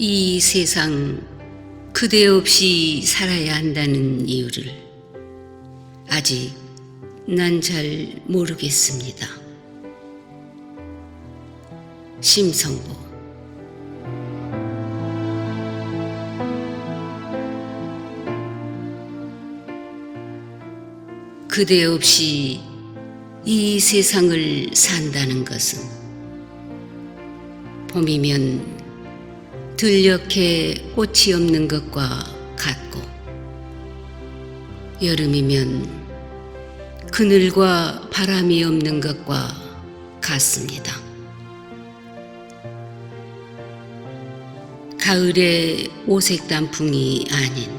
이 세상 그대 없이 살아야 한다는 이유를 아직 난 잘 모르겠습니다. 심성보 그대 없이 이 세상을 산다는 것은 봄이면 들녘에 꽃이 없는 것과 같고 여름이면 그늘과 바람이 없는 것과 같습니다. 가을의 오색 단풍이 아닌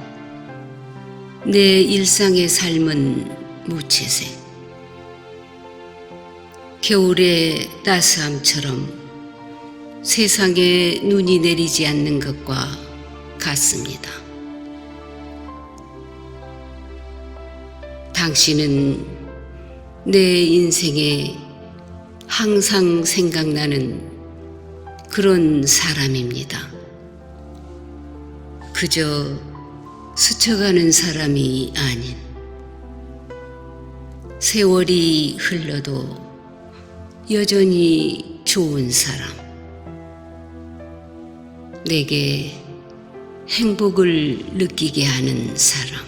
내 일상의 삶은 무채색. 겨울의 따스함처럼 세상에 눈이 내리지 않는 것과 같습니다. 당신은 내 인생에 항상 생각나는 그런 사람입니다. 그저 스쳐가는 사람이 아닌 세월이 흘러도 여전히 좋은 사람. 내게 행복을 느끼게 하는 사람.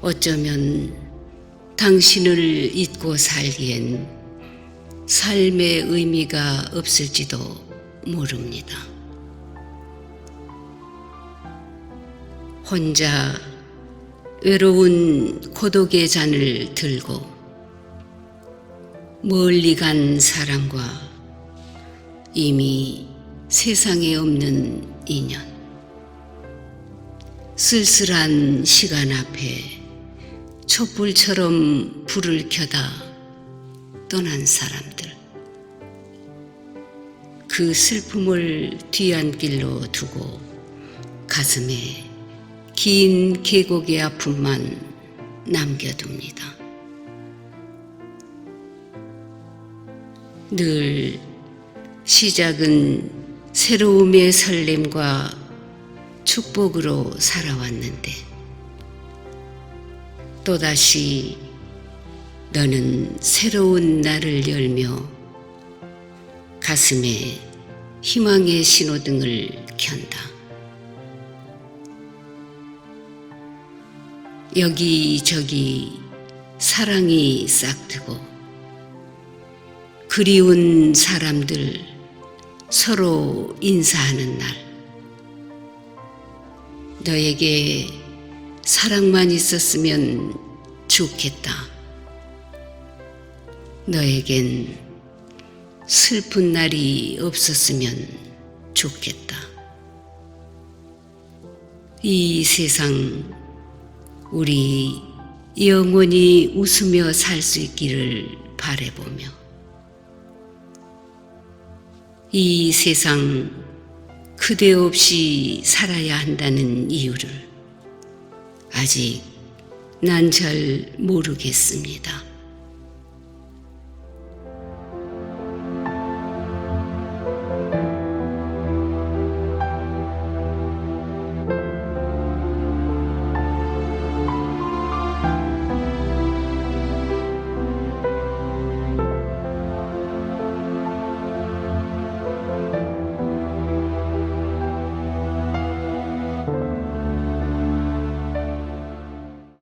어쩌면 당신을 잊고 살기엔 삶의 의미가 없을지도 모릅니다. 혼자 외로운 고독의 잔을 들고 멀리 간 사람과 이미 세상에 없는 인연. 쓸쓸한 시간 앞에 촛불처럼 불을 켜다 떠난 사람들. 그 슬픔을 뒤안길로 두고 가슴에 긴 계곡의 아픔만 남겨둡니다. 늘 시작은 새로움의 설렘과 축복으로 살아왔는데 또다시 너는 새로운 날을 열며 가슴에 희망의 신호등을 켠다. 여기저기 사랑이 싹트고 그리운 사람들 서로 인사하는 날. 너에게 사랑만 있었으면 좋겠다. 너에겐 슬픈 날이 없었으면 좋겠다. 이 세상 우리 영원히 웃으며 살 수 있기를 바래보며 이 세상 그대 없이 살아야 한다는 이유를 아직 난 잘 모르겠습니다.